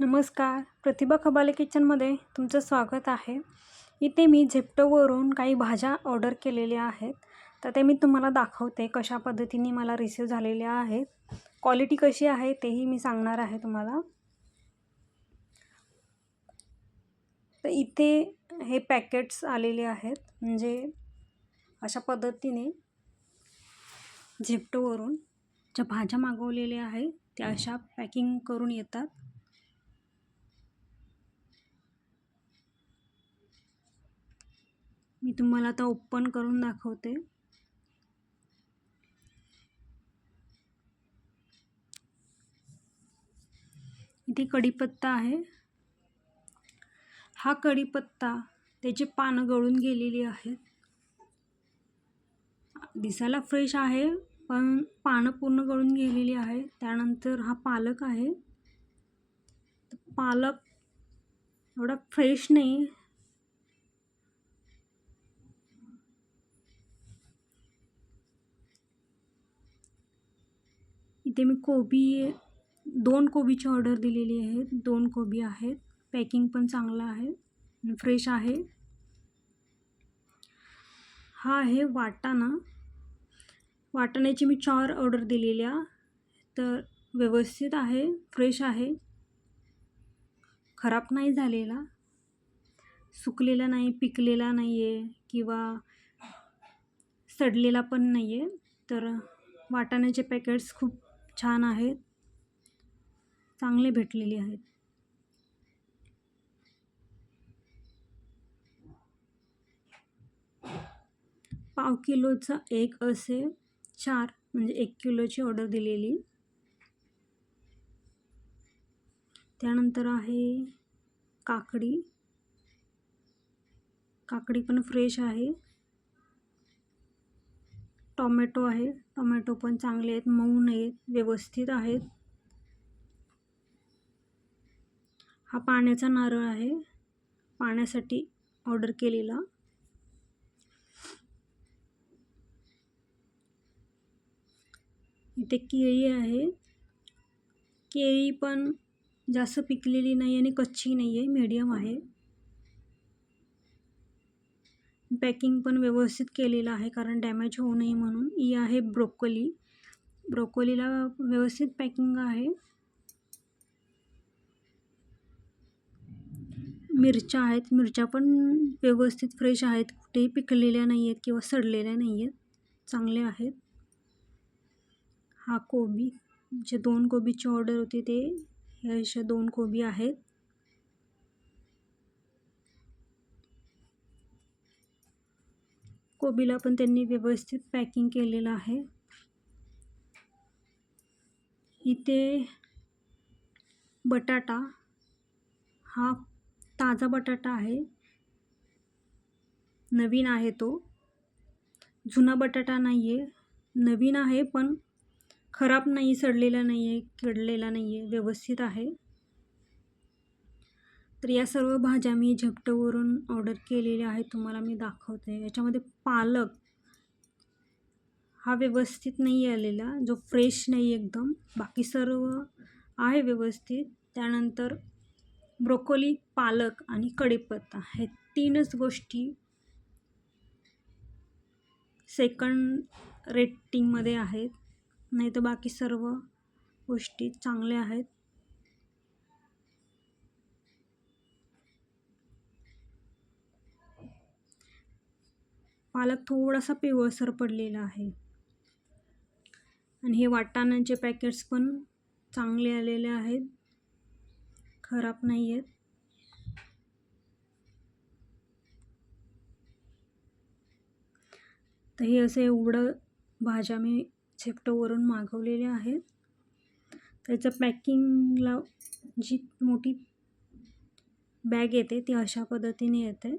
नमस्कार. प्रतिभा खबाले किचनमध्ये तुमचं स्वागत आहे. इथे मी झेप्टोवरून काही भाज्या ऑर्डर केलेल्या आहेत. तर ते मी तुम्हाला दाखवते कशा पद्धतीने मला रिसीव झालेल्या आहेत. क्वालिटी कशी आहे तेही मी सांगणार आहे तुम्हाला. तर इथे हे पॅकेट्स आलेले आहेत. म्हणजे अशा पद्धतीने झेप्टोवरून ज्या भाज्या मागवलेल्या आहेत त्या अशा पॅकिंग करून येतात. मी तुम्हाला आता ओपन करून दाखवते. इथे कढीपत्ता आहे. हा कढीपत्ता त्याची पानं गळून गेलेली आहेत. दिसायला फ्रेश आहे पण पानं पूर्ण गळून गेलेली आहे. त्यानंतर हा पालक आहे. पालक एवढा फ्रेश नाही. इथे मी कोबी दोन कोबीची ऑर्डर दिलेली आहे. दोन कोबी आहेत. पॅकिंग पण चांगलं आहे फ्रेश आहे. हा आहे वाटाणा. वाटाण्याची मी चार ऑर्डर दिलेल्या. तर व्यवस्थित आहे फ्रेश आहे. खराब नाही झालेला. सुकलेला नाही पिकलेला नाही आहे किंवा सडलेला पण नाही आहे तर वाटाण्याचे पॅकेट्स खूप छान आहेत. चांगले भेटलेले आहेत. पाव किलोचा एक असे चार म्हणजे एक किलोची ऑर्डर दिलेली. त्यानंतर आहे काकडी. काकडी पण फ्रेश आहे. टॉमॅटो आहे. टोमॅटो पण चांगले आहेत मऊ नाहीत व्यवस्थित आहेत. हा पाण्याचा नारळ आहे. पाण्यासाठी ऑर्डर केलेला. इथे केळी आहे. केळी पण जास्त पिकलेली नाही आणि कच्ची नाही आहे मीडियम आहे. पॅकिंग पण व्यवस्थित केलेलं आहे कारण डॅमेज होऊ नये म्हणून. ही आहे ब्रोकोली ब्रोकोलीला व्यवस्थित पॅकिंग आहे. मिरच्या आहेत. मिरच्या पण व्यवस्थित फ्रेश आहेत. कुठेही पिकलेल्या नाही आहेत किंवा सडलेल्या नाही आहेत चांगले आहेत. हा कोबी जे दोन कोबीची ऑर्डर होती ते हे अशा दोन कोबी आहेत. कोबीला त्यांनी व्यवस्थित पॅकिंग केलेलं आहे. इथे बटाटा, हा ताज़ा बटाटा आहे. नवीन आहे तो. जुना बटाटा नाही आहे नवीन आहे, पण खराब नाही, सडलेला नाही आहे किडलेला नाही आहे व्यवस्थित आहे. तर या सर्व भाज्या मी झेप्टोवरून ऑर्डर केलेल्या आहेत तुम्हाला मी दाखवते. याच्यामध्ये पालक हा व्यवस्थित नाही आलेला जो फ्रेश नाही एकदम. बाकी सर्व आहे व्यवस्थित. त्यानंतर ब्रोकोली पालक आणि कढीपत्ता हे तीनच गोष्टी सेकंड रेटिंगमध्ये आहेत. नाही तर बाकी सर्व गोष्टी चांगल्या आहेत. पालक थोडासा पिवळसर पडलेला आहे. आणि हे वाटाण्याचे पॅकेट्स पण चांगले आलेले आहेत. खराब नाही आहेत तर हे असं एवढं भाज्या मी झेप्टोवरून मागवलेल्या आहेत. त्याचं पॅकिंगला जी मोठी बॅग येते ती अशा पद्धतीने येते.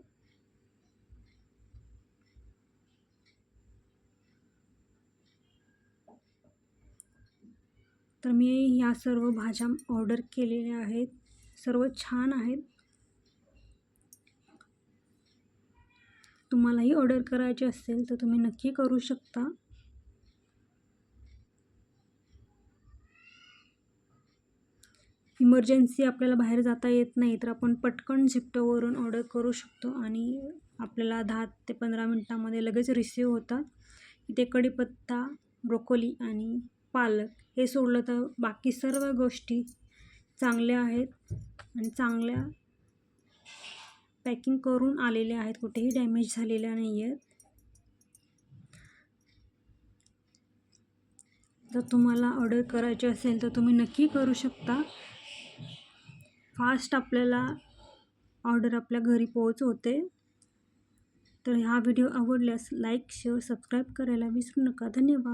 तर मी ह्या सर्व भाज्या ऑर्डर केलेल्या आहेत. सर्व छान आहेत. तुम्हालाही ऑर्डर करायची असेल तर तुम्ही नक्की करू शकता. इमर्जन्सी आपल्याला बाहेर जाता येत नाही तर आपण पटकन झिप्टोवरून ऑर्डर करू शकतो आणि आपल्याला दहा ते पंधरा मिनटामध्ये लगेच रिसीव होतात. इथे कढीपत्ता ब्रोकोली आणि पालक हे सोडलं तर बाकी सर्व गोष्टी चांगल्या आहेत आणि चांगल्या पॅकिंग करून आलेल्या आहेत. कुठेही डॅमेज झालेल्या नाही आहेत. जर तुम्हाला ऑर्डर करायची असेल तर तुम्ही नक्की करू शकता. फास्ट आपल्याला ऑर्डर आपल्या घरी पोहोचवते. तर हा व्हिडिओ आवडल्यास लाईक शेअर सबस्क्राईब करायला विसरू नका. धन्यवाद.